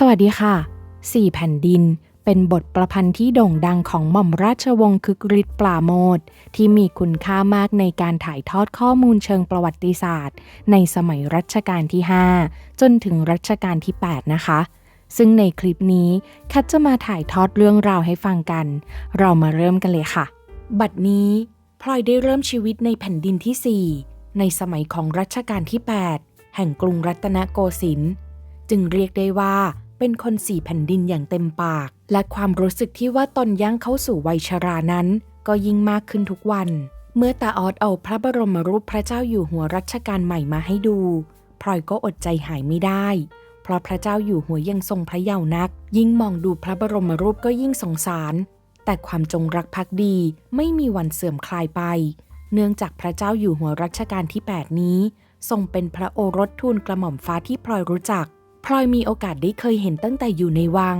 สวัสดีค่ะสี่แผ่นดินเป็นบทประพันธ์ที่โด่งดังของหม่อมราชวงศ์คึกฤทธิ์ปราโมทที่มีคุณค่ามากในการถ่ายทอดข้อมูลเชิงประวัติศาสตร์ ในสมัยรัชกาลที่ 5 จนถึงรัชกาลที่ 8 นะคะ ซึ่งในคลิปนี้แคทจะมาถ่ายทอดเรื่องราวให้ฟังกัน เรามาเริ่มกันเลยค่ะ บัดนี้พลอยได้เริ่มชีวิตในแผ่นดินที่ 4 ในสมัยของรัชกาลที่ 8 แห่งกรุงรัตนโกสินทร์จึงเรียกได้ว่า เป็นคนสี่แผ่นดินอย่างเต็มปาก และความรู้สึกที่ว่าตนย่างเข้าสู่วัยชรานั้น ก็ยิ่งมากขึ้นทุกวัน เมื่อตาออดเอาพระบรมรูปพระเจ้าอยู่หัวรัชกาลใหม่มาให้ดูพลอยก็อดใจหายไม่ได้ เพราะพระเจ้าอยู่หัวยังทรงพระเยาว์นัก ยิ่งมองดูพระบรมรูปก็ยิ่งสงสาร แต่ความจงรักภักดีไม่มีวันเสื่อมคลายไป เนื่องจากพระเจ้าอยู่หัวรัชกาลที่ 8 นี้ ทรงเป็นพระโอรสทูลกระหม่อมฟ้าที่พลอยรู้จัก พลอยมีโอกาสได้เคยเห็นตั้งแต่อยู่ในวัง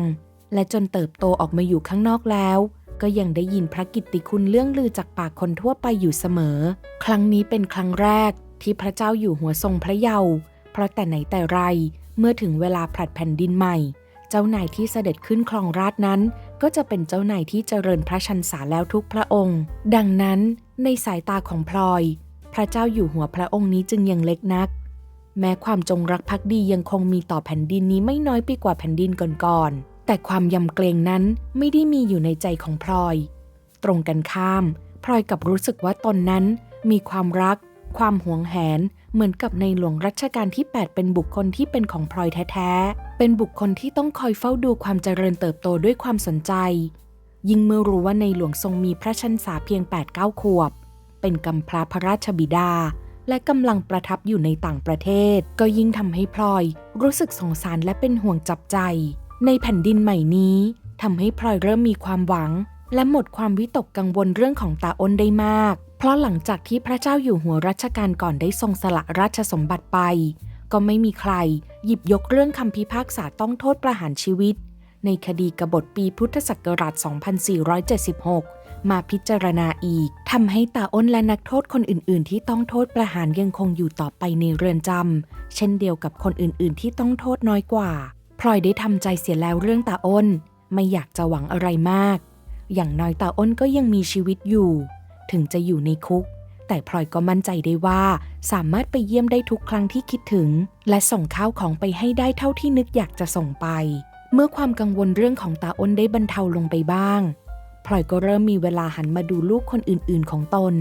และจนเติบโตออกมาอยู่ข้างนอกแล้ว ก็ยังได้ยินพระกิตติคุณเรื่องลือจากปากคนทั่วไปอยู่เสมอ ครั้งนี้เป็นครั้งแรกที่พระเจ้าอยู่หัวทรงพระเยาว์เพราะแต่ไหนแต่ไรเมื่อถึงเวลาผลัดแผ่นดินใหม่ เจ้านายที่เสด็จขึ้นครองราชนั้น ก็จะเป็นเจ้านายที่เจริญพระชันษาแล้วทุกพระองค์ ดังนั้นในสายตาของพลอย พระเจ้าอยู่หัวพระองค์นี้จึงยังเล็กนัก แม้ความจงรักภักดียังคงมีต่อแผ่นดินนี้ไม่น้อยไปกว่าแผ่นดินก่อนๆ แต่ความยำเกรงนั้นไม่ได้มีอยู่ในใจของพลอย ตรงกันข้าม พลอยกับรู้สึกว่าตนนั้น มีความรัก ความหวงแหน เหมือนกับในหลวงรัชกาลที่ 8 เป็นบุคคลที่เป็นของพลอยแท้ๆ เป็นบุคคลที่ต้องคอยเฝ้าดูความเจริญเติบโตด้วยความสนใจ ยิ่งเมื่อรู้ว่าในหลวงทรงมีพระชันษาเพียง8-9ขวบ เป็นกำพร้าพระราชบิดา และกำลังประทับอยู่ในต่างประเทศ ก็ยิ่งทำให้พลอย รู้สึกสงสารและเป็นห่วงจับใจ ในแผ่นดินใหม่นี้ทำให้พลอยเริ่มมีความหวัง และหมดความวิตกกังวลเรื่องของตาอ้นได้มาก เพราะหลังจากที่พระเจ้าอยู่หัวรัชกาลก่อนได้ทรงสละราชสมบัติไป ก็ไม่มีใคร หยิบยกเรื่องคำพิพากษาต้องโทษประหารชีวิต ในคดีกบฏปีพุทธศักราช 2476 มาพิจารณาอีกทำให้ตาอ้นและนักโทษคนอื่น ๆ ที่ต้องโทษประหารยังคงอยู่ต่อไปในเรือนจำเช่นเดียวกับคนอื่น ๆ ที่ต้องโทษน้อยกว่าพลอยได้ทำใจเสียแล้วเรื่องตาอ้น ไม่อยากจะหวังอะไรมาก อย่างน้อยตาอ้นก็ยังมีชีวิตอยู่ ถึงจะอยู่ในคุก แต่พลอยก็มั่นใจได้ว่าสามารถไปเยี่ยมได้ทุกครั้งที่คิดถึง และส่งข้าวของไปให้ได้เท่าที่นึกอยากจะส่งไป เมื่อความกังวลเรื่องของตาอ้นได้บรรเทาลงไปบ้าง พลอยก็เริ่มมีเวลาหันมาดูลูกคนอื่นๆของตน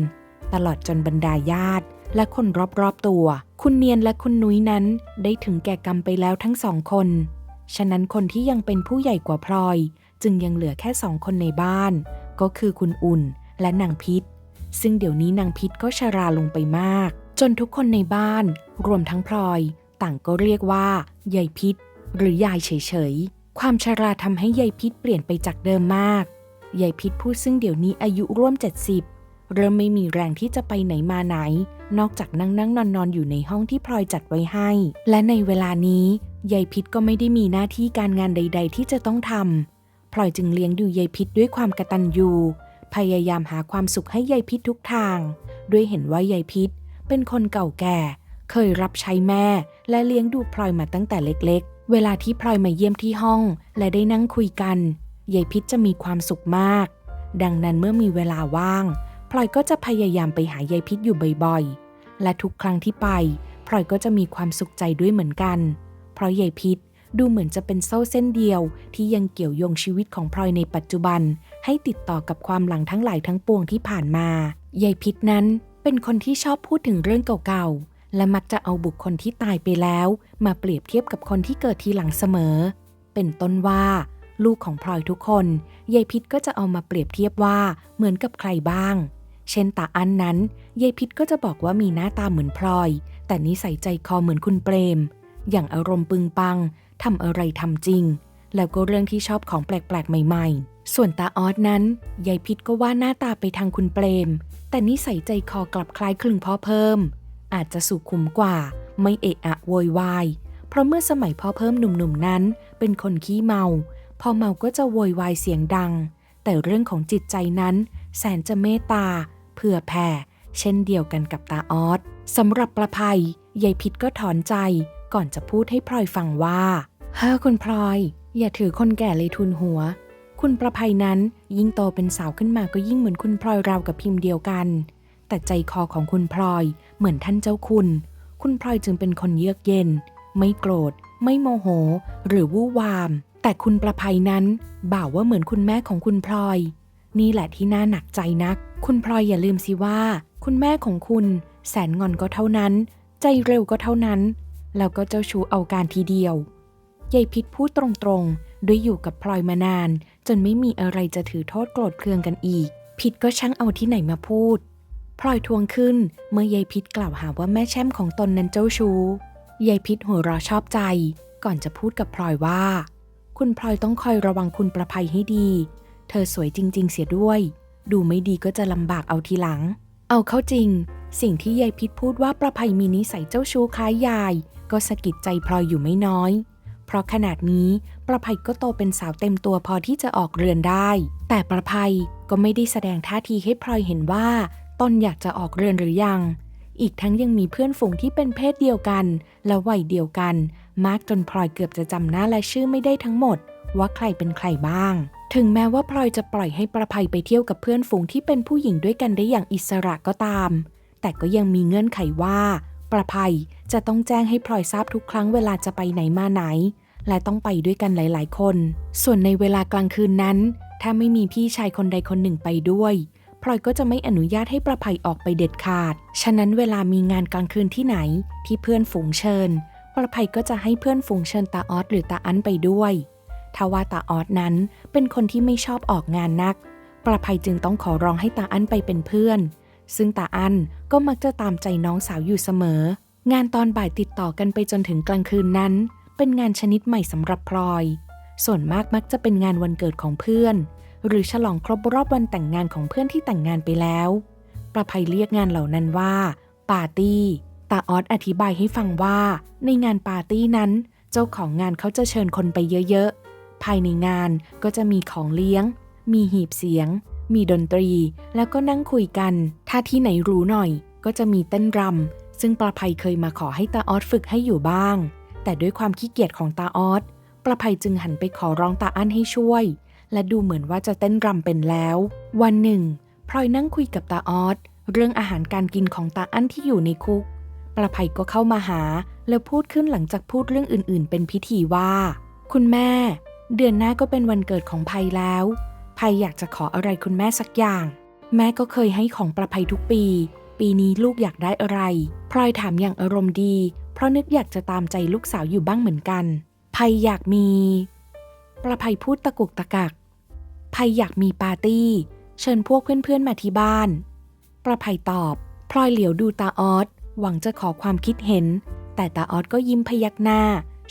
ตลอดจนบรรดาญาติ และคนรอบๆตัว คุณเนียนและคุณนุ้ยนั้นได้ถึงแก่กรรมไปแล้วทั้งสองคน ฉะนั้นคนที่ยังเป็นผู้ใหญ่กว่าพลอย จึงยังเหลือแค่สองคนในบ้าน ก็คือคุณอุ่นและนางพิษ ซึ่งเดี๋ยวนี้นางพิษก็ชราลงไปมาก จนทุกคนในบ้าน รวมทั้งพลอย ต่างก็เรียกว่ายายพิษ หรือยายเฉยๆความชราทำให้ยายพิษเปลี่ยนไปจากเดิมมาก ยายพิษผู้ซึ่งเดี๋ยวนี้อายุร่วม 70 เริ่มไม่มีแรงที่จะไปไหนมาไหน นอกจากนั่งนั่งนอนนอนอยู่ในห้องที่พลอยจัดไว้ให้ และในเวลานี้ยายพิษก็ไม่ได้มีหน้าที่การงานใด ๆ ที่จะต้องทำพลอยจึงเลี้ยงดูยายพิษด้วยความกระตัญญูพยายามหาความสุขให้ยายพิษทุกทาง ด้วยเห็นว่ายายพิษเป็นคนเก่าแก่ เคยรับใช้แม่ และเลี้ยงดูพลอยมาตั้งแต่เล็กๆ เวลาที่พลอยมาเยี่ยมที่ห้อง และได้นั่งคุยกัน ยายพิษจะมีความสุขมาก ดังนั้นเมื่อมีเวลาว่าง พลอยก็จะพยายามไปหายายพิษอยู่บ่อยๆ และทุกครั้งที่ไปพลอยก็จะมีความสุขใจด้วยเหมือนกัน เพราะยายพิษดูเหมือนจะเป็นโซ่เส้นเดียว ที่ยังเกี่ยวโยงชีวิตของพลอยในปัจจุบัน ให้ติดต่อกับความหลังทั้งหลายทั้งปวงที่ผ่านมายายพิษนั้นเป็นคนที่ชอบพูดถึงเรื่องเก่าๆ และมักจะเอาบุคคลที่ตายไปแล้ว มาเปรียบเทียบกับคนที่เกิดทีหลังเสมอ เป็นต้นว่า ลูกของพลอยทุกคนยายพิษก็จะเอามาเปรียบเทียบว่าเหมือนกับใครบ้าง เช่นตาอันนั้นยายพิษก็จะบอกว่ามีหน้าตาเหมือนพลอย แต่นิสัยใจคอเหมือนคุณเปรม อย่างอารมณ์ปึงปังทำอะไรทำจริง แล้วก็เรื่องที่ชอบของแปลกๆ ใหม่ๆ ส่วนตาออสนั้นยายพิษก็ว่าหน้าตาไปทางคุณเปรม แต่นิสัยใจคอกลับคล้ายคลึงพ่อเพิ่ม อาจจะสุขุมกว่า ไม่เอะอะโวยวายเพราะเมื่อสมัยพ่อเพิ่มหนุ่มๆนั้น เป็นคนขี้เมา พอเมาก็จะโวยวายเสียงดัง แต่เรื่องของจิตใจนั้น แสนจะเมตตาเผื่อแผ่ เช่นเดียวกันกับตาออสสำหรับประภัยยายพิษก็ถอนใจก่อนจะพูดให้พลอยฟังว่าเฮ้อคุณพลอย อย่าถือคนแก่เลยทุนหัว คุณประภัยนั้นยิ่งโตเป็นสาวขึ้นมาก็ยิ่งเหมือนคุณพลอยราวกับพิมพ์เดียวกัน แต่ใจคอของคุณพลอยเหมือนท่านเจ้าคุณ คุณพลอยจึงเป็นคนเยือกเย็น ไม่โกรธ ไม่โมโห หรือวู่วาม แต่คุณประภัยนั้นบ่าวว่าเหมือนคุณแม่ของคุณพลอย นี่แหละที่น่าหนักใจนัก คุณพลอยอย่าลืมสิว่า คุณแม่ของคุณ แสนงอนก็เท่านั้น ใจเร็วก็เท่านั้น แล้วก็เจ้าชู้เอาการทีเดียวยายพิษพูดตรงๆ ด้วยอยู่กับพลอยมานาน จนไม่มีอะไรจะถือโทษโกรธเคืองกันอีก พิษก็ช่างเอาที่ไหนมาพูดพลอยทวงขึ้นเมื่อยายพิษกล่าวหาว่าแม่แช่มของตนนั้นเจ้าชู้ยายพิษหัวเราะชอบใจ ก่อนจะพูดกับพลอยว่า คุณพลอยต้องคอยระวังคุณประภัยให้ดี เธอสวยจริง ๆ เสียด้วย ดูไม่ดีก็จะลำบากเอาทีหลัง เอาเข้าจริง สิ่งที่ยายพิษพูดว่าประภัยมีนิสัยเจ้าชู้คล้ายยาย ก็สะกิดใจพลอยอยู่ไม่น้อย เพราะขนาดนี้ประภัยก็โตเป็นสาวเต็มตัวพอที่จะออกเรือนได้ แต่ประภัยก็ไม่ได้แสดงท่าทีให้พลอยเห็นว่าตนอยากจะออกเรือนหรือยัง อีกทั้งยังมีเพื่อนฝูงที่เป็นเพศเดียวกัน และวัยเดียวกัน มากจนพลอยเกือบจะจำหน้าและชื่อไม่ได้ทั้งหมด ว่าใครเป็นใครบ้าง ถึงแม้ว่าพลอยจะปล่อยให้ประภัยไปเที่ยวกับเพื่อนฝูงที่เป็นผู้หญิงด้วยกันได้อย่างอิสระก็ตาม แต่ก็ยังมีเงื่อนไขว่า ประภัยจะต้องแจ้งให้พลอยทราบทุกครั้งเวลาจะไปไหนมาไหน และต้องไปด้วยกันหลาย ๆ คน ส่วนในเวลากลางคืนนั้น ถ้าไม่มีพี่ชายคนใดคนหนึ่งไปด้วย ลอยก็จะไม่อนุญาตให้ประภัยออกไปเด็ดขาด ฉะนั้นเวลามีงานกลางคืนที่ไหนที่เพื่อนฝูงเชิญ ประภัยก็จะให้เพื่อนฝูงเชิญตาออสหรือตาอันไปด้วยทว่าตาออสนั้นเป็นคนที่ไม่ชอบออกงานนัก ประภัยจึงต้องขอร้องให้ตาอันไปเป็นเพื่อน ซึ่งตาอันก็มักจะตามใจน้องสาวอยู่เสมอ งานตอนบ่ายติดต่อกันไปจนถึงกลางคืนนั้น เป็นงานชนิดใหม่สำหรับพลอย ส่วนมากมักจะเป็นงานวันเกิดของเพื่อน หรือฉลองครบรอบวันแต่งงานของเพื่อนที่แต่งงานไปแล้ว ประภัยเรียกงานเหล่านั้นว่า ปาร์ตี้ตาออสอธิบายให้ฟังว่า ในงานปาร์ตี้นั้น เจ้าของงานเขาจะเชิญคนไปเยอะๆ ภายในงานก็จะมีของเลี้ยง มีหีบเสียง มีดนตรี แล้วก็นั่งคุยกัน ถ้าที่ไหนรู้หน่อย ก็จะมีเต้นรำซึ่งประภัยเคยมาขอให้ตาออสฝึกให้อยู่บ้าง แต่ด้วยความขี้เกียจของตาออสประภัยจึงหันไปขอร้องตาอั้นให้ช่วย และดูเหมือนว่าจะเต้นรำเป็นแล้ว วันหนึ่งพลอยนั่งคุยกับตาออสเรื่องอาหารการกินของตาอั้นที่อยู่ในคุก ประภัยก็เข้ามาหา แล้วพูดขึ้นหลังจากพูดเรื่องอื่นๆ เป็นพิธีว่า คุณแม่ เดือนหน้าก็เป็นวันเกิดของภัยแล้วภัยอยากจะขออะไรคุณแม่สักอย่าง แม่ก็เคยให้ของประภัยทุกปี ปีนี้ลูกอยากได้อะไรพลอยถามอย่างอารมณ์ดี เพราะนึกอยากจะตามใจลูกสาวอยู่บ้างเหมือนกันภัยอยากมี ประภัยพูดตะกุกตะกักภัยอยากมีปาร์ตี้ เชิญพวกเพื่อนๆมาที่บ้าน ประภัยตอบพลอยเหลียวดูตาออสหวังจะขอความคิดเห็น แต่ตาออสก็ยิ้มพยักหน้า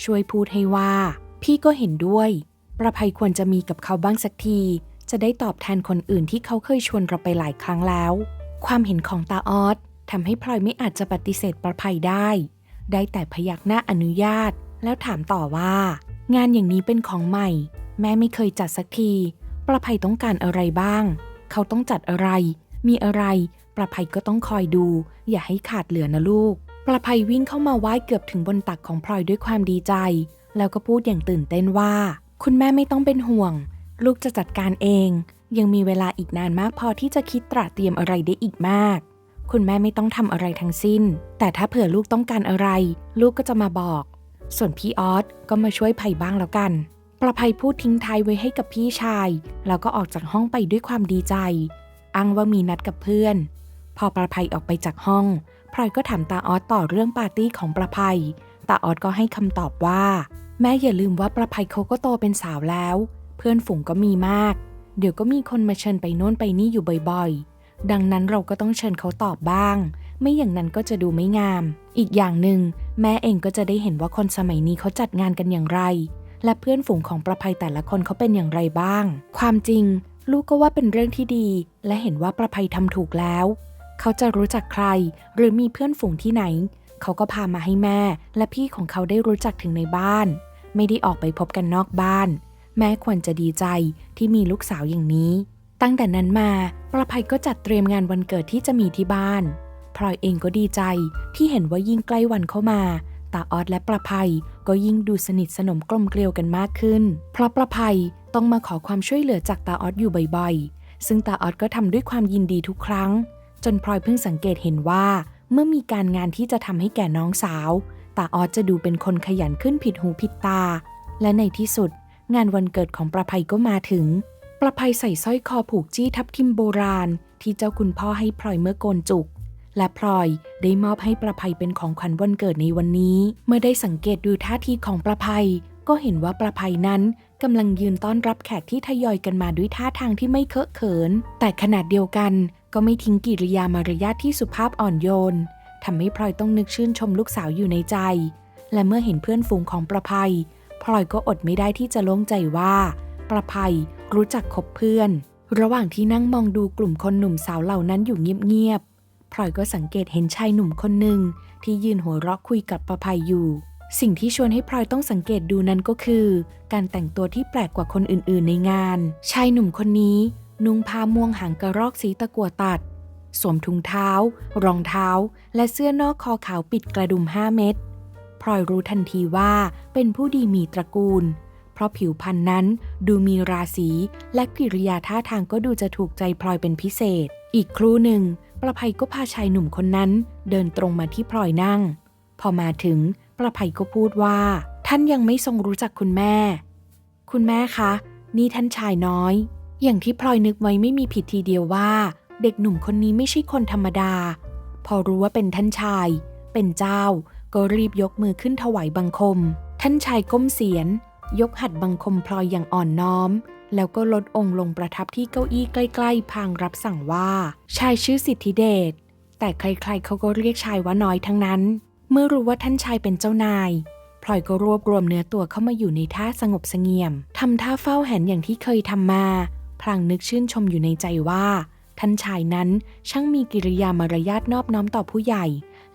ช่วยพูดให้ว่า พี่ก็เห็นด้วย ประภัยควรจะมีกับเขาบ้างสักที จะได้ตอบแทนคนอื่นที่เขาเคยชวนเราไปหลายครั้งแล้ว ความเห็นของตาออสทำให้พลอยไม่อาจจะปฏิเสธประภัยได้ ได้แต่พยักหน้าอนุญาต แล้วถามต่อว่า งานอย่างนี้เป็นของใหม่ แม่ไม่เคยจัดสักที ประภัยต้องการอะไรบ้าง เขาต้องจัดอะไร มีอะไร ประภัยก็ต้องคอยดู อย่าให้ขาดเหลือนะลูก ประภัยวิ่งเข้ามาไหว้เกือบถึงบนตักของพลอยด้วยความดีใจ แล้วก็พูดอย่างตื่นเต้นว่า คุณแม่ไม่ต้องเป็นห่วง ลูกจะจัดการเอง ยังมีเวลาอีกนานมากพอที่จะคิดตระเตรียมอะไรได้อีกมาก คุณแม่ไม่ต้องทำอะไรทั้งสิ้น แต่ถ้าเผื่อลูกต้องการอะไร ลูกก็จะมาบอก ส่วนพี่ออสก็มาช่วยไผ่บ้างแล้วกัน ประภัยพูดทิ้งท้ายไว้ให้กับพี่ชาย แล้วก็ออกจากห้องไปด้วยความดีใจ อ้างว่ามีนัดกับเพื่อน พอประภัยออกไปจากห้องพลอยก็ถามตาออสต่อเรื่องปาร์ตี้ของประภัย ตาออสก็ให้คำตอบว่า แม่อย่าลืมว่าประภัยเขาก็โตเป็นสาวแล้ว เพื่อนฝูงก็มีมาก เดี๋ยวก็มีคนมาเชิญไปโน่นไปนี่อยู่บ่อยๆ ดังนั้นเราก็ต้องเชิญเขาตอบบ้าง ไม่อย่างนั้นก็จะดูไม่งาม อีกอย่างหนึ่งแม่เองก็จะได้เห็นว่าคนสมัยนี้เขาจัดงานกันอย่างไร และเพื่อนฝูงของประภัยแต่ละคนเขาเป็นอย่างไรบ้าง ความจริง ลูกก็ว่าเป็นเรื่องที่ดี และเห็นว่าประภัยทำถูกแล้ว เขาจะรู้จักใคร หรือมีเพื่อนฝูงที่ไหน เขาก็พามาให้แม่ และพี่ของเขาได้รู้จักถึงในบ้าน ไม่ได้ออกไปพบกันนอกบ้าน แม่ควรจะดีใจที่มีลูกสาวอย่างนี้ ตั้งแต่นั้นมาประภัยก็จัดเตรียมงานวันเกิดที่จะมีที่บ้าน พลอยเองก็ดีใจที่เห็นว่ายิ่งใกล้วันเข้ามาตาออดและประภัยก็ยิ่งดูสนิทสนมกลมเกลียวกันมากขึ้น เพราะประภัยต้องมาขอความช่วยเหลือจากตาออดอยู่บ่อยๆ ซึ่งตาออดก็ทำด้วยความยินดีทุกครั้ง จนพลอยเพิ่งสังเกตเห็นว่า เมื่อมีการงานที่จะทำให้แก่น้องสาวตาออดจะดูเป็นคนขยันขึ้นผิดหูผิดตา และในที่สุด งานวันเกิดของประภัยก็มาถึง ประภัยใส่สร้อยคอผูกจี้ทับทิมโบราณ ที่เจ้าคุณพ่อให้พลอยเมื่อโกนจุก และพลอยได้มอบให้ประภัยเป็นของขวัญวันเกิดในวันนี้ เมื่อได้สังเกตดูท่าทีของประภัย ก็เห็นว่าประภัยนั้นกำลังยืนต้อนรับแขกที่ทยอยกันมาด้วยท่าทางที่ไม่เคอะเขิน แต่ขนาดเดียวกันก็ไม่ทิ้งกิริยามารยาทที่สุภาพอ่อนโยนทำให้พลอยต้องนึกชื่นชมลูกสาวอยู่ในใจ และเมื่อเห็นเพื่อนฝูงของประภัยพลอยก็อดไม่ได้ที่จะโล่งใจว่า ประภัยรู้จักคบเพื่อน ระหว่างที่นั่งมองดูกลุ่มคนหนุ่มสาวเหล่านั้นอยู่เงียบๆ พลอยก็สังเกตเห็นชายหนุ่มคนหนึ่งที่ยืนหัวเราะคุยกับประภัยอยู่ สิ่งที่ชวนให้พลอยต้องสังเกตดูนั้นก็คือ การแต่งตัวที่แปลกกว่าคนอื่นๆ ในงาน ชายหนุ่มคนนี้นุ่งผ้าม่วงหางกระรอกสีตะกั่วตัด สวมถุงเท้า รองเท้า และเสื้อนอกคอขาวปิดกระดุมห้าเม็ดพลอยรู้ทันทีว่าเป็นผู้ดีมีตระกูล เพราะผิวพรรณนั้นดูมีราศีและกิริยาท่าทางก็ดูจะถูกใจพลอยเป็นพิเศษ อีกครู่หนึ่ง ประภัยก็พาชายหนุ่มคนนั้นเดินตรงมาที่พลอยนั่ง พอมาถึงประภัยก็พูดว่า ท่านยังไม่ทรงรู้จักคุณแม่ คุณแม่คะ นี่ท่านชายน้อย อย่างที่พลอยนึกไว้ไม่มีผิดทีเดียวว่า เด็กหนุ่มคนนี้ไม่ใช่คนธรรมดา พอรู้ว่าเป็นท่านชาย เป็นเจ้า ก็รีบยกมือขึ้นถวายบังคม ท่านชายก้มเสียน ยกหัดบังคมพลอยอย่างอ่อนน้อม แล้วก็ลดองค์ลงประทับที่เก้าอี้ใกล้ ๆ พางรับสั่งว่า ชายชื่อสิทธิเดช แต่ใครๆเขาก็เรียกชายว่าน้อยทั้งนั้น เมื่อรู้ว่าท่านชายเป็นเจ้านายพลอยก็รวบรวมเนื้อตัวเข้ามาอยู่ในท่าสงบเสงี่ยมทำท่าเฝ้าแหนอย่างที่เคยทำมา พลางนึกชื่นชมอยู่ในใจว่า ท่านชายนั้นช่างมีกิริยามารยาทนอบน้อมต่อผู้ใหญ่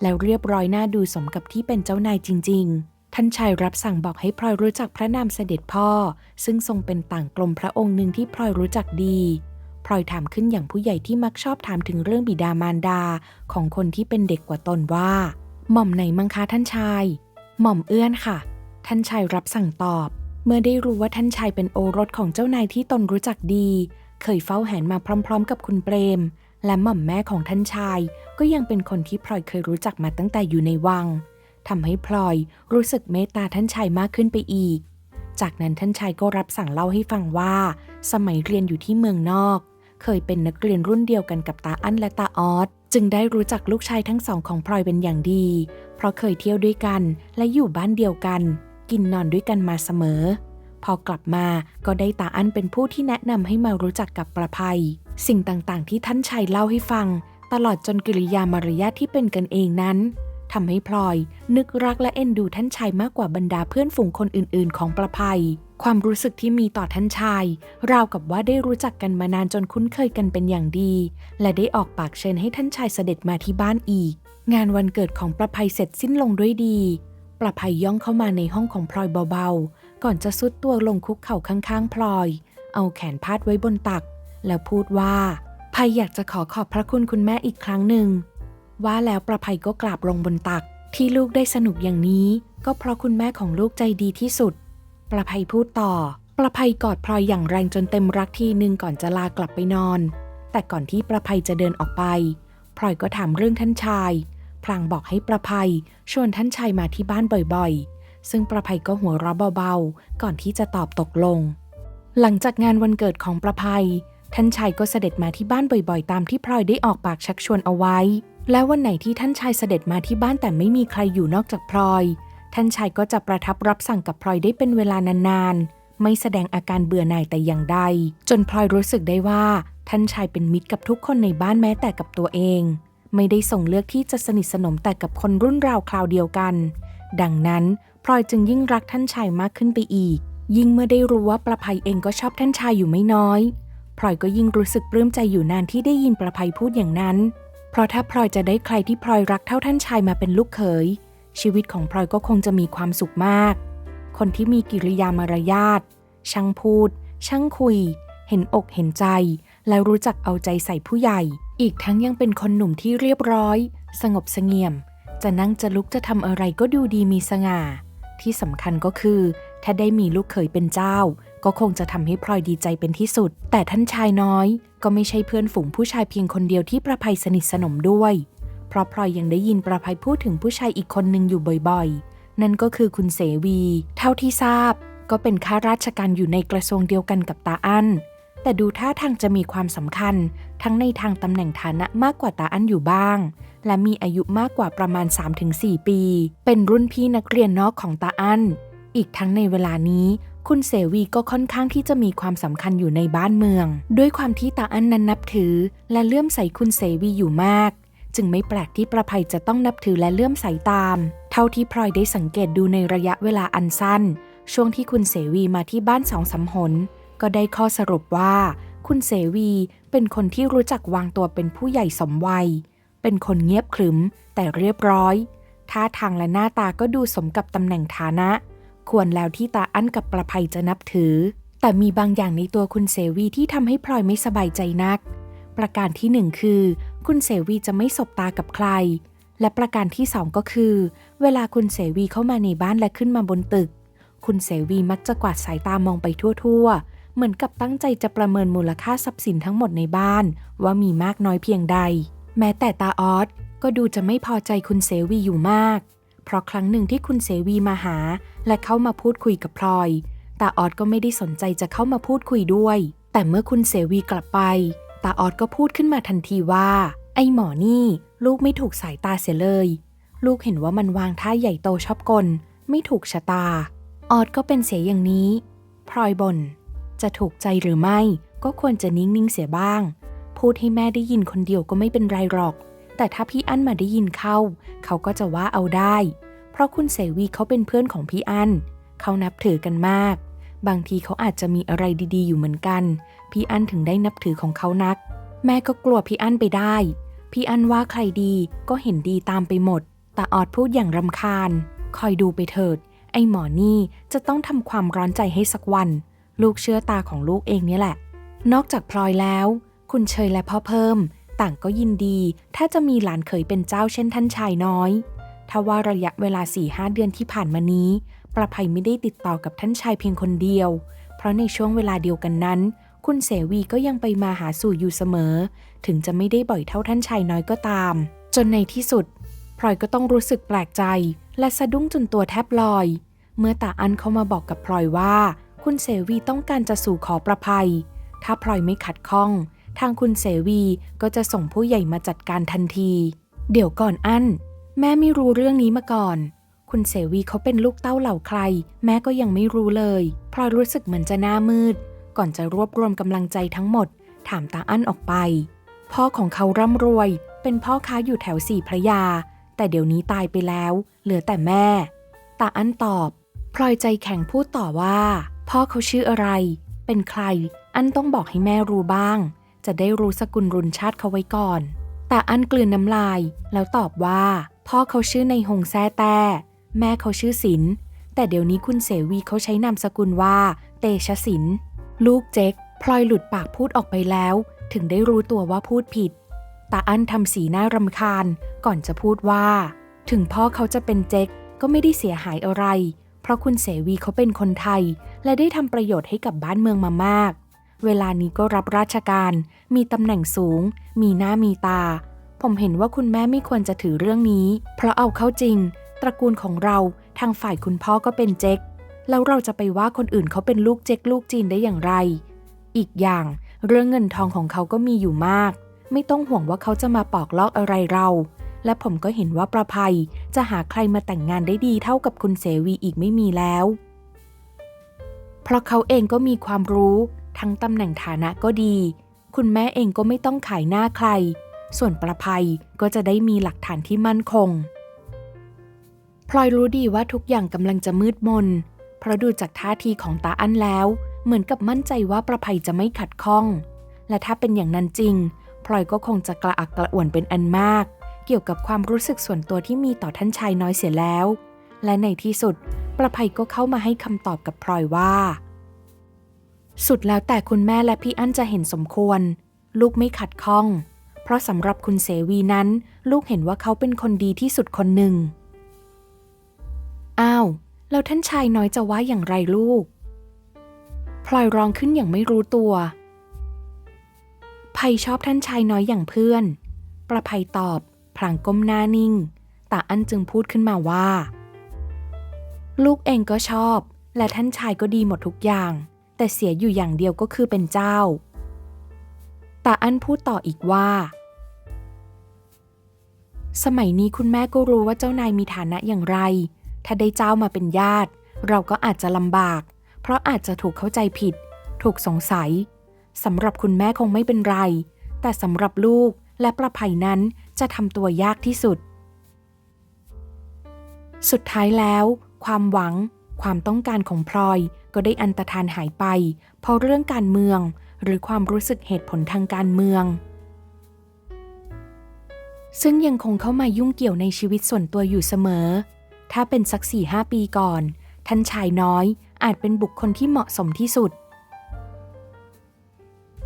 แล้วเรียบร้อยน่าดูสมกับที่เป็นเจ้านายจริง ๆ ท่านชายรับสั่งบอกให้พลอยรู้จักพระนามเสด็จพ่อ ซึ่งทรงเป็นต่างกลมพระองค์หนึ่งที่พลอยรู้จักดีพลอยถามขึ้นอย่างผู้ใหญ่ที่มักชอบถามถึงเรื่องบิดามารดาของคนที่เป็นเด็กกว่าตนว่า หม่อมไหนมังคะท่านชาย หม่อมเอื้อนค่ะ ท่านชายรับสั่งตอบ เมื่อได้รู้ว่าท่านชายเป็นโอรสของเจ้านายที่ตนรู้จักดี เคยเฝ้าแหนมาพร้อม ๆ กับคุณเปรม และหม่อมแม่ของท่านชาย ก็ยังเป็นคนที่พลอยเคยรู้จักมาตั้งแต่อยู่ในวัง ทำให้พลอยรู้สึกเมตตาท่านชายมากขึ้นไปอีก จากนั้นท่านชายก็รับสั่งเล่าให้ฟังว่า สมัยเรียนอยู่ที่เมืองนอก เคยเป็นนักเรียนรุ่นเดียวกันกับตาอั้นและตาออสจึงได้รู้จักลูกชายทั้งสองของพลอยเป็นอย่างดี เพราะเคยเที่ยวด้วยกันและอยู่บ้านเดียวกัน กินนอนด้วยกันมาเสมอ พอกลับมาก็ได้ตาอั้นเป็นผู้ที่แนะนำให้มารู้จักกับประภัย สิ่งต่างๆ ที่ท่านชายเล่าให้ฟัง ตลอดจนกิริยามารยาทที่เป็นกันเองนั้น ทำให้พลอย นึกรักและเอ็นดูท่านชายมากกว่าบรรดาเพื่อนฝูงคนอื่นๆ ของประภัย ความรู้สึกที่มีต่อท่านชาย ราวกับว่าได้รู้จักกันมานานจนคุ้นเคยกันเป็นอย่างดี และได้ออกปากเชิญให้ท่านชายเสด็จมาที่บ้านอีก งานวันเกิดของประภัยเสร็จสิ้นลงด้วยดี ประภัยย่องเข้ามาในห้องของพลอยเบาๆ ก่อนจะซุดตัวลงคุกเข่าข้างๆ พลอย เอาแขนพาดไว้บนตัก แล้วพูดว่าภัยอยากจะขอขอบพระคุณคุณแม่อีกครั้งหนึ่ง ว่าแล้วประภัยก็กราบลงบนตัก ที่ลูกได้สนุกอย่างนี้ ก็เพราะคุณแม่ของลูกใจดีที่สุด ประภัยพูดต่อ ประภัยกอดพลอยอย่างแรงจนเต็มรักทีนึงก่อนจะลากลับไปนอน แต่ก่อนที่ประภัยจะเดินออกไปพลอยก็ถามเรื่องท่านชาย พลางบอกให้ประภัยชวนท่านชายมาที่บ้านบ่อยๆ ซึ่งประภัยก็หัวเราะเบาๆ ก่อนที่จะตอบตกลง หลังจากงานวันเกิดของประภัย ท่านชายก็เสด็จมาที่บ้านบ่อยๆ ตามที่พลอยได้ออกปากชักชวนเอาไว้ และวันไหนที่ท่านชายเสด็จมาที่บ้านแต่ไม่มีใครอยู่นอกจากพลอย ท่านชายก็จะประทับรับสั่งกับพลอยได้เป็นเวลานานๆ ไม่แสดงอาการเบื่อหน่ายแต่อย่างใด จนพลอยรู้สึกได้ว่า ท่านชายเป็นมิตรกับทุกคนในบ้านแม้แต่กับตัวเอง ไม่ได้ส่งเลือกที่จะสนิทสนมแต่กับคนรุ่นราวคราวเดียวกัน ดังนั้นพลอยจึงยิ่งรักท่านชายมากขึ้นไปอีก ยิ่งเมื่อได้รู้ว่าประภัยเองก็ชอบท่านชายอยู่ไม่น้อยพลอยก็ยิ่งรู้สึกปลื้มใจอยู่นานที่ได้ยินประภัยพูดอย่างนั้น เพราะถ้าพลอยจะได้ใครที่พลอยรักเท่าท่านชายมาเป็นลูกเขย ชีวิตของพลอยก็คงจะมีความสุขมาก คนที่มีกิริยามารยาทช่างพูด ช่างคุย เห็นอกเห็นใจ และรู้จักเอาใจใส่ผู้ใหญ่ อีกทั้งยังเป็นคนหนุ่มที่เรียบร้อย สงบเสงี่ยม จะนั่งจะลุกจะทำอะไรก็ดูดีมีสง่า ที่สำคัญก็คือ ถ้าได้มีลูกเขยเป็นเจ้า ก็คงจะทำให้พลอยดีใจเป็นที่สุด แต่ท่านชายน้อยก็ไม่ใช่เพื่อนฝูงผู้ชายเพียงคนเดียวที่ประภัยสนิทสนมด้วย เพราะพลอยยังได้ยินประภัยพูดถึงผู้ชายอีกคนหนึ่งอยู่บ่อยๆ นั่นก็คือคุณเสวี เท่าที่ทราบ ก็เป็นข้าราชการอยู่ในกระทรวงเดียวกันกับตาอั้นแต่ดูท่าทางจะมีความสำคัญ ทั้งในทางตำแหน่งฐานะมากกว่าตาอั้นอยู่บ้าง และมีอายุมากกว่าประมาณ 3-4 ปี เป็นรุ่นพี่นักเรียนนอกของตาอั้น อีกทั้งในเวลานี้ คุณเสวีก็ค่อนข้างที่จะมีความสำคัญอยู่ในบ้านเมือง ด้วยความที่ตาอั้นนั้นนับถือ และเลื่อมใสคุณเสวีอยู่มาก จึงไม่แปลกที่ประภัยจะต้องนับถือและเลื่อมใสตาม เท่าที่พลอยได้สังเกตดูในระยะเวลาอันสั้น ช่วงที่คุณเสวีมาที่บ้านสองสาหนก็ได้ข้อสรุปว่า คุณเสวีเป็นคนที่รู้จักวางตัวเป็นผู้ใหญ่สมวัย เป็นคนเงียบขรึมแต่เรียบร้อยท่าทางและหน้าตาก็ดูสมกับตำแหน่งฐานะ ควรแล้วที่ตาอั้นกับประภัยจะนับถือ แต่มีบางอย่างในตัวคุณเสวีที่ทำให้พลอยไม่สบายใจนัก ประการที่หนึ่งคือ คุณเสวีจะไม่สบตากับใคร และประการที่สองก็คือ เวลาคุณเสวีเข้ามาในบ้านและขึ้นมาบนตึก คุณเสวีมักจะกวาดสายตามองไปทั่วๆ เหมือนกับตั้งใจจะประเมินมูลค่าทรัพย์สินทั้งหมดในบ้าน ว่ามีมากน้อยเพียงใด แม้แต่ตาออสก็ดูจะไม่พอใจคุณเสวีอยู่มาก เพราะครั้งหนึ่งที่คุณเสวีมาหา และเข้ามาพูดคุยกับพลอย ตาออดก็ไม่ได้สนใจจะเข้ามาพูดคุยด้วย แต่เมื่อคุณเสวีกลับไป ตาออดก็พูดขึ้นมาทันทีว่า ไอ้หมอนี่ลูกไม่ถูกสายตาเสียเลย ลูกเห็นว่ามันวางท่าใหญ่โตชอบกล ไม่ถูกชะตา ออดก็เป็นเสียอย่างนี้ พลอยบน่น จะถูกใจหรือไม่ก็ควรจะนิ่งๆเสียบ้าง พูดให้แม่ได้ยินคนเดียวก็ไม่เป็นไรหรอก แต่ถ้าพี่อั้นมาได้ยินเข้า เขาก็จะว่าเอาได้ เพราะคุณเสวีเขาเป็นเพื่อนของพี่อั้น เขานับถือกันมาก บางทีเขาอาจจะมีอะไรดีๆ อยู่เหมือนกัน พี่อั้นถึงได้นับถือของเขานัก แม่ก็กลัวพี่อั้นไปได้ พี่อั้นว่าใครดีก็เห็นดีตามไปหมด แต่ออดพูดอย่างรำคาญ คอยดูไปเถิด ไอ้หมอนี่จะต้องทำความร้อนใจให้สักวัน ลูกเชื่อตาของลูกเองนี่แหละ นอกจากพลอยแล้ว คุณเชยและพ่อเพิ่ม ต่างก็ยินดี ถ้าจะมีหลานเขยเป็นเจ้าเช่นท่านชายน้อยถ้าว่าระยะเวลา4ี่ห้าเดือนที่ผ่านมานี้ ประภัยไม่ได้ติดต่อกับท่านชายเพียงคนเดียว เพราะในช่วงเวลาเดียวกันนั้น คุณเสวีก็ยังไปมาหาสู่อยู่เสมอ ถึงจะไม่ได้บ่อยเท่าท่านชายน้อยก็ตาม จนในที่สุดพลอยก็ต้องรู้สึกแปลกใจ และสะดุ้งจนตัวแทบลอย เมื่อตาอันเข้ามาบอกกับพลอยว่า คุณเสวีต้องการจะสู่ขอประภัย ถ้าพลอยไม่ขัดข้อง ทางคุณเสวีก็จะส่งผู้ใหญ่มาจัดการทันที เดี๋ยวก่อนอันแม่ไม่รู้เรื่องนี้มาก่อน คุณเสวีเขาเป็นลูกเต้าเหล่าใคร แม่ก็ยังไม่รู้เลยพลอยรู้สึกเหมือนจะหน้ามืด ก่อนจะรวบรวมกำลังใจทั้งหมด ถามตาอั้นออกไป พ่อของเขาร่ำรวย เป็นพ่อค้าอยู่แถวสี่พระยา แต่เดี๋ยวนี้ตายไปแล้ว เหลือแต่แม่ ตาอั้นตอบพลอยใจแข็งพูดต่อว่า พ่อเขาชื่ออะไร เป็นใคร อั้นต้องบอกให้แม่รู้บ้าง จะได้รู้สกุลรุนชาติเขาไว้ก่อน แตาอั้นกลืนน้ำลายแล้วตอบว่า พ่อเขาชื่อในหงแซ่แต่แม่เขาชื่อศิลแต่เดี๋ยวนี้คุณเสวีเขาใช้นามสกุลว่า เตชะศิลลูกเจ๊กพลอยหลุดปากพูดออกไปแล้ว ถึงได้รู้ตัวว่าพูดผิดตาอั้นทำสีหน้ารำคาญก่อนจะพูดว่า ถึงพ่อเขาจะเป็นเจ๊กก็ไม่ได้เสียหายอะไร เพราะคุณเสวีเขาเป็นคนไทย และได้ทำประโยชน์ให้กับบ้านเมืองมามาก เวลานี้ก็รับราชการ มีตำแหน่งสูง มีหน้ามีตา ผมเห็นว่าคุณแม่ไม่ควรจะถือเรื่องนี้ เพราะเอาเข้าจริง ตระกูลของเราทางฝ่ายคุณพ่อก็เป็นเจ๊ก แล้วเราจะไปว่าคนอื่นเขาเป็นลูกเจ๊กลูกจีนได้อย่างไร อีกอย่างเรื่องเงินทองของเขาก็มีอยู่มาก ไม่ต้องห่วงว่าเขาจะมาปอกลอกอะไรเรา และผมก็เห็นว่าประภัยจะหาใครมาแต่งงานได้ดีเท่ากับคุณเสวีอีกไม่มีแล้ว เพราะเขาเองก็มีความรู้ ทั้งตำแหน่งฐานะก็ดี คุณแม่เองก็ไม่ต้องขายหน้าใคร ส่วนประภัยก็จะได้มีหลักฐานที่มั่นคง พลอยรู้ดีว่าทุกอย่างกำลังจะมืดมน เพราะดูจากท่าทีของตาอั้นแล้ว เหมือนกับมั่นใจว่าประภัยจะไม่ขัดข้อง และถ้าเป็นอย่างนั้นจริง พลอยก็คงจะกระอักกระอ่วนเป็นอันมาก เกี่ยวกับความรู้สึกส่วนตัวที่มีต่อท่านชายน้อยเสียแล้ว และในที่สุด ประภัยก็เข้ามาให้คำตอบกับพลอยว่า สุดแล้วแต่คุณแม่และพี่อั้นจะเห็นสมควร ลูกไม่ขัดข้อง เพราะสำหรับคุณเสวีนั้น ลูกเห็นว่าเขาเป็นคนดีที่สุดคนหนึ่ง อ้าว แล้วท่านชายน้อยจะว่าอย่างไรลูก พลอยร้องขึ้นอย่างไม่รู้ตัวภัยชอบท่านชายน้อยอย่างเพื่อน ประภัยตอบ พลางก้มหน้านิ่ง ตาอั้นจึงพูดขึ้นมาว่า ลูกเองก็ชอบ และท่านชายก็ดีหมดทุกอย่าง แต่เสียอยู่อย่างเดียวก็คือเป็นเจ้า ตาอั้นพูดต่ออีกว่า สมัยนี้คุณแม่ก็รู้ว่าเจ้านายมีฐานะอย่างไร ถ้าได้เจ้ามาเป็นญาติ เราก็อาจจะลำบาก เพราะอาจจะถูกเข้าใจผิด ถูกสงสัยสำหรับคุณแม่คงไม่เป็นไร แต่สำหรับลูกและประภัยนั้นจะทำตัวยากที่สุด สุดท้ายแล้ว ความหวัง ความต้องการของพลอยก็ได้อันตรธานหายไป เพราะเรื่องการเมือง หรือความรู้สึกเหตุผลทางการเมือง ซึ่งยังคงเข้ามายุ่งเกี่ยวในชีวิตส่วนตัวอยู่เสมอ ถ้าเป็นสักสี่ห้าปีก่อน ท่านชายน้อยอาจเป็นบุคคลที่เหมาะสมที่สุด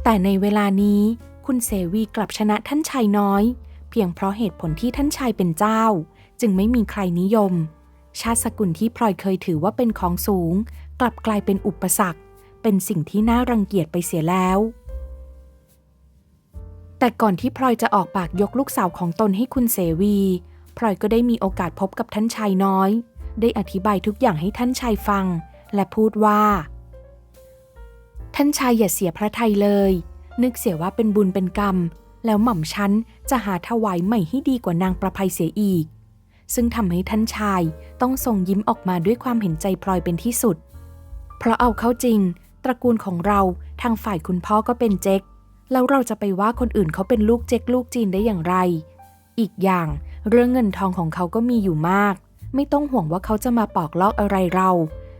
แต่ในเวลานี้คุณเสวีกลับชนะท่านชายน้อย เพียงเพราะเหตุผลที่ท่านชายเป็นเจ้า จึงไม่มีใครนิยม ชาติสกุลที่พลอยเคยถือว่าเป็นของสูง กลับกลายเป็นอุปสรรค เป็นสิ่งที่น่ารังเกียจไปเสียแล้ว แต่ก่อนที่พลอยจะออกปากยกลูกสาวของตนให้คุณเสวีพลอยก็ได้มีโอกาสพบกับท่านชายน้อย ได้อธิบายทุกอย่างให้ท่านชายฟัง และพูดว่า ท่านชายอย่าเสียพระทัยเลย นึกเสียว่าเป็นบุญเป็นกรรม แล้วหม่อมชั้นจะหาถวายใหม่ให้ดีกว่านางประภัยเสียอีก ซึ่งทำให้ท่านชายต้องส่งยิ้มออกมาด้วยความเห็นใจพลอยเป็นที่สุด เพราะเอาเข้าจริง ตระกูลของเราทางฝ่ายคุณพ่อก็เป็นเจ๊กแล้วเราจะไปว่าคนอื่นเขาเป็นลูกเจ๊กลูกจีนได้อย่างไร อีกอย่างเรื่องเงินทองของเขาก็มีอยู่มาก ไม่ต้องห่วงว่าเขาจะมาปอกลอกอะไรเรา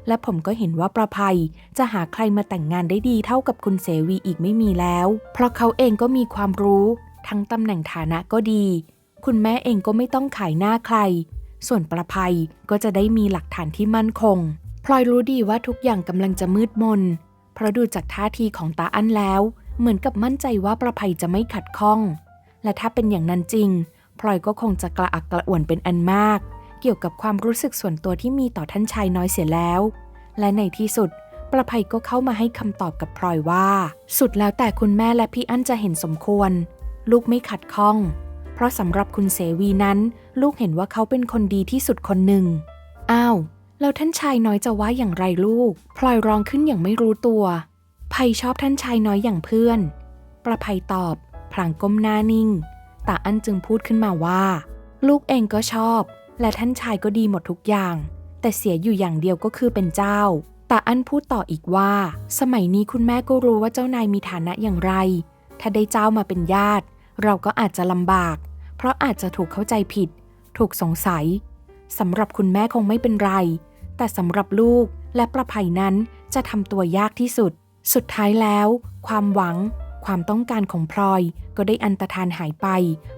และผมก็เห็นว่าประภัยจะหาใครมาแต่งงานได้ดีเท่ากับคุณเสวีอีกไม่มีแล้ว เพราะเขาเองก็มีความรู้ ทั้งตำแหน่งฐานะก็ดี คุณแม่เองก็ไม่ต้องขายหน้าใคร ส่วนประภัยก็จะได้มีหลักฐานที่มั่นคง พลอยรู้ดีว่าทุกอย่างกำลังจะมืดมน เพราะดูจากท่าทีของตาอั้นแล้ว เหมือนกับมั่นใจว่าประภัยจะไม่ขัดข้อง และถ้าเป็นอย่างนั้นจริง พลอยก็คงจะกระอักกระอ่วนเป็นอันมาก เกี่ยวกับความรู้สึกส่วนตัวที่มีต่อท่านชายน้อยเสียแล้ว และในที่สุดประภัยก็เข้ามาให้คำตอบกับพลอยว่า สุดแล้วแต่คุณแม่และพี่อั้นจะเห็นสมควร ลูกไม่ขัดข้อง เพราะสำหรับคุณเสวีนั้น ลูกเห็นว่าเขาเป็นคนดีที่สุดคนหนึ่ง อ้าว แล้วท่านชายน้อยจะว่าอย่างไรลูก พลอยร้องขึ้นอย่างไม่รู้ตัว ภัยชอบท่านชายน้อยอย่างเพื่อน ประภัยตอบ พลางก้มหน้านิ่ง ตาอั้นจึงพูดขึ้นมาว่า ลูกเองก็ชอบ และท่านชายก็ดีหมดทุกอย่าง แต่เสียอยู่อย่างเดียวก็คือเป็นเจ้าตาอั้นพูดต่ออีกว่า สมัยนี้คุณแม่ก็รู้ว่าเจ้านายมีฐานะอย่างไร ถ้าได้เจ้ามาเป็นญาติ เราก็อาจจะลำบาก เพราะอาจจะถูกเข้าใจผิด ถูกสงสัยสำหรับคุณแม่คงไม่เป็นไร แต่สำหรับลูกและประภัยนั้นจะทำตัวยากที่สุด สุดท้ายแล้ว ความหวัง ความต้องการของพลอยก็ได้อันตรธานหายไป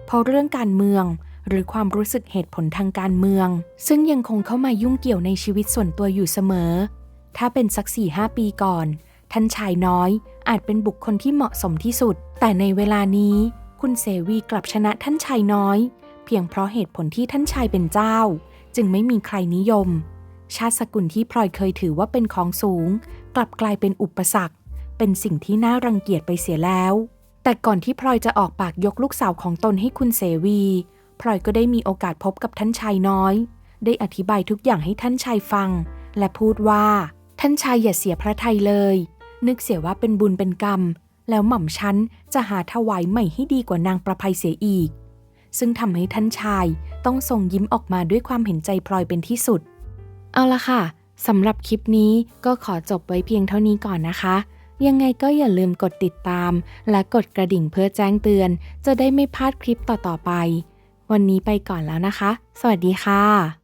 เพราะเรื่องการเมือง หรือความรู้สึกเหตุผลทางการเมือง ซึ่งยังคงเข้ามายุ่งเกี่ยวในชีวิตส่วนตัวอยู่เสมอ ถ้าเป็นสักสี่ห้าปีก่อน ท่านชายน้อยอาจเป็นบุคคลที่เหมาะสมที่สุด แต่ในเวลานี้ คุณเสวีกลับชนะท่านชายน้อย เพียงเพราะเหตุผลที่ท่านชายเป็นเจ้า จึงไม่มีใครนิยม ชาติสกุลที่พลอยเคยถือว่าเป็นของสูง กลับกลายเป็นอุปสรรค เป็นสิ่งที่น่ารังเกียจไปเสียแล้ว แต่ก่อนที่พลอยจะออกปากยกลูกสาวของตนให้คุณเสวีพลอยก็ได้มีโอกาสพบกับท่านชายน้อย ได้อธิบายทุกอย่างให้ท่านชายฟัง และพูดว่า ท่านชายอย่าเสียพระทัยเลย นึกเสียว่าเป็นบุญเป็นกรรม แล้วหม่อมชั้นจะหาถวายใหม่ให้ดีกว่านางประภัยเสียอีก ซึ่งทำให้ท่านชายต้องส่งยิ้มออกมาด้วยความเห็นใจพลอยเป็นที่สุด เอาละค่ะสำหรับคลิปนี้ก็ขอจบไว้เพียงเท่านี้ก่อนนะคะ ยังไงก็อย่าลืมกดติดตาม และกดกระดิ่งเพื่อแจ้งเตือน จะได้ไม่พลาดคลิปต่อๆไป วันนี้ไปก่อนแล้วนะคะ สวัสดีค่ะ